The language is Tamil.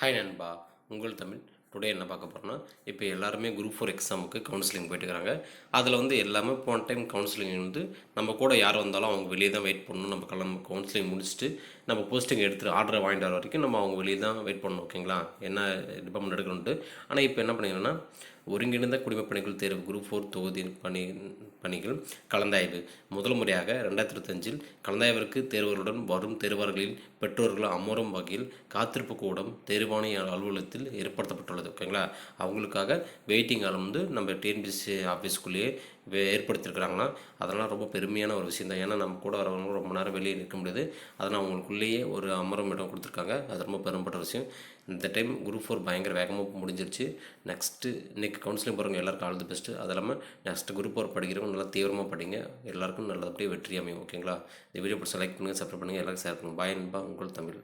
ஹாய் நண்பா. உங்கள் தமிழ். டுடே என்ன பார்க்க போகிறோன்னா இப்போ எல்லாருமே குரூப் ஃபோர் எக்ஸாமுக்கு கவுன்சிலிங் போயிட்டுருக்காங்க. அதில் வந்து எல்லாமே போன டைம் கவுன்சிலிங் வந்து நம்ம கூட யார் வந்தாலும் அவங்க வெளியே தான் வெயிட் பண்ணணும். நம்ம கிளம்ப கவுன்சிலிங் முடிச்சுட்டு நம்ம போஸ்டிங் எடுத்துகிட்டு ஆர்டரை வாங்கிட்டு வர வரைக்கும் நம்ம அவங்க வெளியே தான் வெயிட் பண்ணணும் ஓகேங்களா என்ன டிபார்ட்மெண்ட் எடுக்கணுன்ட்டு ஆனால் இப்போ என்ன பண்ணிங்கன்னா ஒருங்கிணைந்த குடிமைப் பணிகள் தேர்வு குரூப் ஃபோர் தொகுதியின் பணி பணிகள் கலந்தாய்வு. முதல் முறையாக ரெண்டாயிரத்தி இருபத்தஞ்சில் கலந்தாய்விற்கு தேர்வர்களுடன் வரும் தேர்வர்களின் பெற்றோர்கள் அமரும் வகையில் காத்திருப்பு கூடம் தேர்வாணைய அலுவலகத்தில் ஏற்படுத்தப்பட்டுள்ளது. ஓகேங்களா அவங்களுக்காக வெயிட்டிங் ஹால் வந்து நம்ம டிஎன்பிசி ஆஃபீஸ்க்குள்ளேயே வே- அதெல்லாம் ரொம்ப பெருமையான ஒரு விஷயம் தான். ஏன்னா நம்ம கூட வரவங்க ரொம்ப நேரம் வெளியே நிற்க முடியாது. அதனால் அவங்களுக்குள்ளேயே ஒரு அமரம் இடம் கொடுத்துருக்காங்க. அது ரொம்ப பெரும்பட்ட விஷயம். இந்த டைம் குரூப் ஃபோர் பயங்கர வேகமாக முடிஞ்சிருச்சு. நெக்ஸ்ட்டு இன்றைக்கி கவுன்சிலிங் போகிறவங்க எல்லாருக்கும் ஆல் தி பெஸ்ட்டு அது இல்லாமல் நெக்ஸ்ட் குரூப் ஃபோர் படிக்கிறவங்க நல்லா தீவிரமாக படிங்க. எல்லாருக்கும் நல்லபடியாக வெற்றி அமையும் ஓகேங்களா இந்த வீடியோ பிடிச்ச லைக் பண்ணுங்கள் சப்ஸ்கிரைப் பண்ணுங்கள் எல்லாருக்கும் ஷேர் பண்ணுங்கள் பாய் நண்பா. உங்கள் தமிழ்.